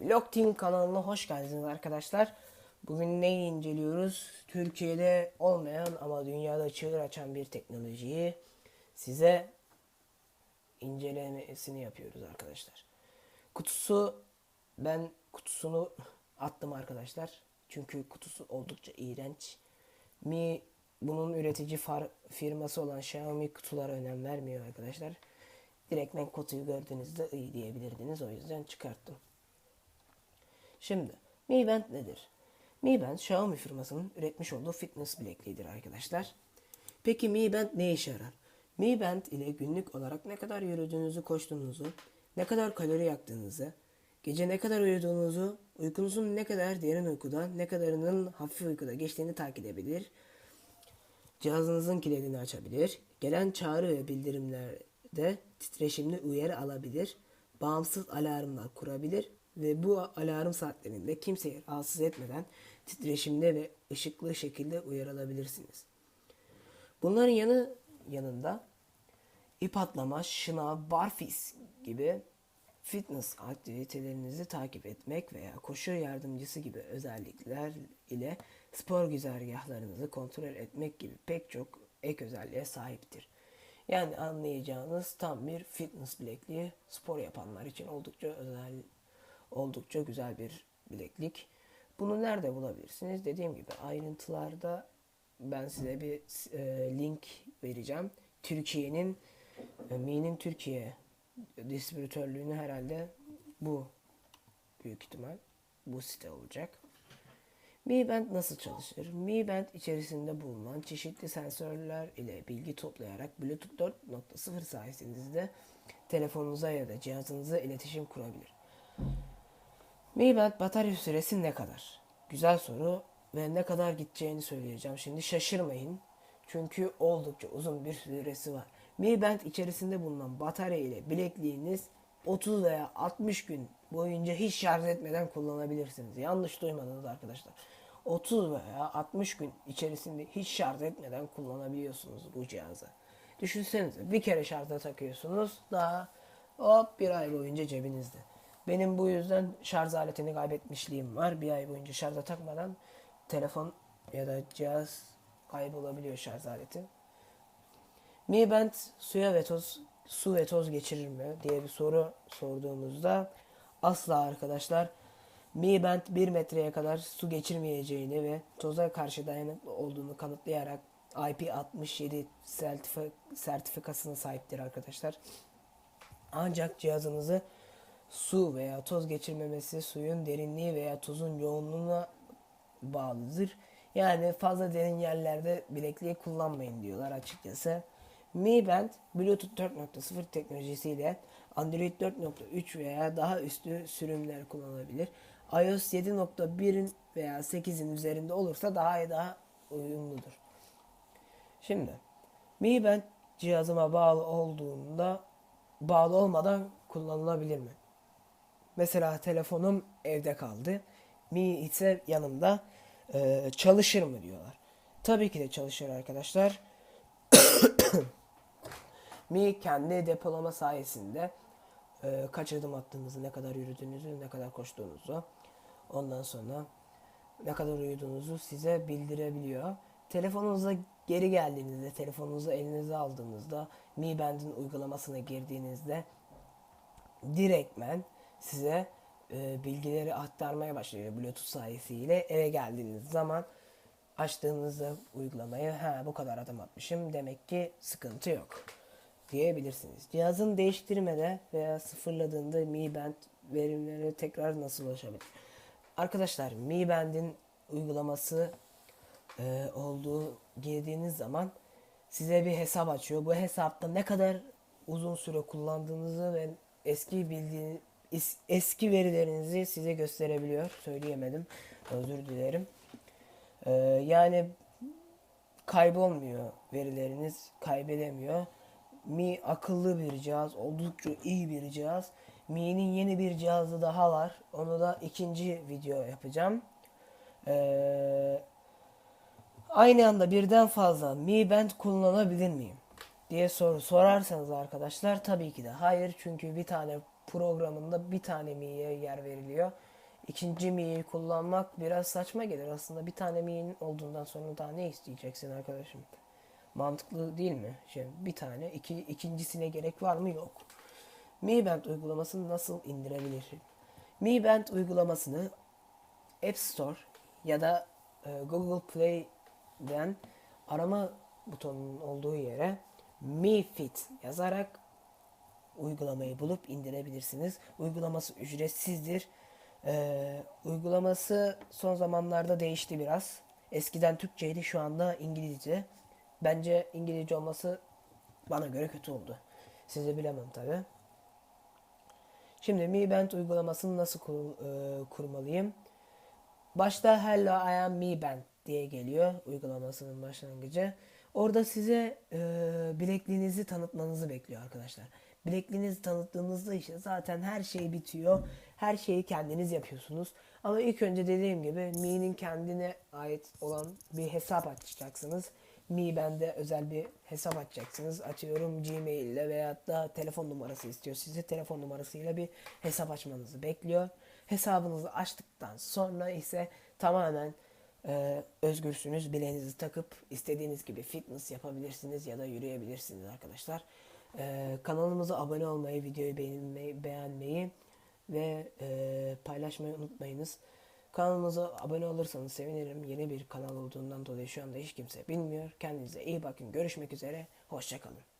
Vlogteam kanalına hoş geldiniz arkadaşlar. Bugün neyi inceliyoruz? Türkiye'de olmayan ama dünyada çığır açan bir teknolojiyi size incelemesini yapıyoruz arkadaşlar. Kutusu ben kutusunu attım arkadaşlar. Çünkü kutusu oldukça iğrenç. Mi bunun üretici far, firması olan Xiaomi kutulara önem vermiyor arkadaşlar. Direkt ben kutuyu gördüğünüzde iyi diyebilirdiniz. O yüzden çıkarttım. Şimdi Mi Band nedir? Mi Band Xiaomi firmasının üretmiş olduğu fitness bilekliğidir arkadaşlar. Peki Mi Band ne işe yarar? Mi Band ile günlük olarak ne kadar yürüdüğünüzü, koştuğunuzu, ne kadar kalori yaktığınızı, gece ne kadar uyuduğunuzu, uykunuzun ne kadar derin uykuda, ne kadarının hafif uykuda geçtiğini takip edebilir. Cihazınızın kilidini açabilir. Gelen çağrı ve bildirimlerde titreşimli uyarı alabilir. Bağımsız alarmlar kurabilir ve bu alarm saatlerinde kimseyi rahatsız etmeden titreşimli ve ışıklı şekilde uyarılabilirsiniz. Bunların yanı yanında ip atlama, şınav, barfis gibi fitness aktivitelerinizi takip etmek veya koşu yardımcısı gibi özellikler ile spor güzergahlarınızı kontrol etmek gibi pek çok ek özelliğe sahiptir. Yani anlayacağınız tam bir fitness bilekliği spor yapanlar için oldukça özel, oldukça güzel bir bileklik. Bunu nerede bulabilirsiniz? Dediğim gibi ayrıntılarda ben size bir e, link vereceğim. Türkiye'nin e, Mi'nin Türkiye distribütörlüğünü herhalde bu büyük ihtimal bu site olacak. Mi Band nasıl çalışır? Mi Band içerisinde bulunan çeşitli sensörler ile bilgi toplayarak Bluetooth 4.0 sayesinde telefonunuza ya da cihazınıza iletişim kurabilir. Mi Band batarya süresi ne kadar? Güzel soru ve ne kadar gideceğini söyleyeceğim. Şimdi şaşırmayın. Çünkü oldukça uzun bir süresi var. Mi Band içerisinde bulunan batarya ile bilekliğiniz 30 veya 60 gün boyunca hiç şarj etmeden kullanabilirsiniz. Yanlış duymadınız arkadaşlar. 30 veya 60 gün içerisinde hiç şarj etmeden kullanabiliyorsunuz bu cihazı. Düşünsenize bir kere şarja takıyorsunuz daha hop bir ay boyunca cebinizde. Benim bu yüzden şarj aletini kaybetmişliğim var. Bir ay boyunca şarja takmadan telefon ya da cihaz kaybolabiliyor şarj aleti. Mi Band suya ve toz su ve toz geçirir mi diye bir soru sorduğumuzda asla arkadaşlar Mi Band 1 metreye kadar su geçirmeyeceğini ve toza karşı dayanıklı olduğunu kanıtlayarak IP67 sertifi sertifikasına sahiptir arkadaşlar. Ancak cihazınızı su veya toz geçirmemesi suyun derinliği veya tozun yoğunluğuna bağlıdır. Yani fazla derin yerlerde bilekliği kullanmayın diyorlar açıkçası. Mi Band Bluetooth 4.0 teknolojisiyle Android 4.3 veya daha üstü sürümler kullanılabilir. iOS 7.1'in veya 8'in üzerinde olursa daha daha uyumludur. Şimdi Mi Band cihazıma bağlı olduğunda bağlı olmadan kullanılabilir mi? Mesela telefonum evde kaldı. Mi ise yanımda e, çalışır mı diyorlar. Tabii ki de çalışır arkadaşlar. Mi kendi depolama sayesinde e, kaç adım attığınızı, ne kadar yürüdüğünüzü, ne kadar koştuğunuzu, ondan sonra ne kadar uyuduğunuzu size bildirebiliyor. Telefonunuza geri geldiğinizde, telefonunuzu elinize aldığınızda, Mi Band'in uygulamasına girdiğinizde direktmen size e, bilgileri aktarmaya başlıyor Bluetooth sayesiyle. Eve geldiğiniz zaman açtığınızda uygulamayı ha bu kadar adım atmışım demek ki sıkıntı yok diyebilirsiniz. Cihazın değiştirmede veya sıfırladığında Mi Band verimlere tekrar nasıl ulaşabilir? Arkadaşlar Mi Band'in uygulaması e, olduğu girdiğiniz zaman size bir hesap açıyor. Bu hesapta ne kadar uzun süre kullandığınızı ve eski bildiğiniz eski verilerinizi size gösterebiliyor. Söyleyemedim. Özür dilerim. Ee, yani kaybolmuyor verileriniz. Kaybedemiyor. Mi akıllı bir cihaz. Oldukça iyi bir cihaz. Mi'nin yeni bir cihazı daha var. Onu da ikinci video yapacağım. Ee, aynı anda birden fazla Mi Band kullanabilir miyim? diye soru sorarsanız arkadaşlar tabii ki de hayır çünkü bir tane programında bir tane mi'ye yer veriliyor. İkinci mi'yi kullanmak biraz saçma gelir aslında. Bir tane mi'nin olduğundan sonra daha ne isteyeceksin arkadaşım? Mantıklı değil mi? Şey, bir tane, iki, ikincisine gerek var mı? Yok. Mi Band uygulamasını nasıl indirebilirim? Mi Band uygulamasını App Store ya da e, Google Play'den arama butonunun olduğu yere Mi Fit yazarak uygulamayı bulup indirebilirsiniz. Uygulaması ücretsizdir. Ee, uygulaması son zamanlarda değişti biraz. Eskiden Türkçeydi şu anda İngilizce. Bence İngilizce olması bana göre kötü oldu. Size bilemem tabi. Şimdi Mi Band uygulamasını nasıl kur- e, kurmalıyım? Başta Hello I am Mi Band diye geliyor uygulamasının başlangıcı. Orada size e, bilekliğinizi tanıtmanızı bekliyor arkadaşlar. Bilekliğinizi tanıttığınızda işte zaten her şey bitiyor. Her şeyi kendiniz yapıyorsunuz. Ama ilk önce dediğim gibi Mi'nin kendine ait olan bir hesap açacaksınız. Mi Band'e özel bir hesap açacaksınız. Atıyorum Gmail ile veyahut da telefon numarası istiyor. Size telefon numarasıyla bir hesap açmanızı bekliyor. Hesabınızı açtıktan sonra ise tamamen e, özgürsünüz. Bileğinizi takıp istediğiniz gibi fitness yapabilirsiniz ya da yürüyebilirsiniz arkadaşlar. E, kanalımıza abone olmayı, videoyu beğenmeyi, beğenmeyi ve e, paylaşmayı unutmayınız. Kanalımıza abone olursanız sevinirim. Yeni bir kanal olduğundan dolayı şu anda hiç kimse bilmiyor. Kendinize iyi bakın. Görüşmek üzere. Hoşçakalın.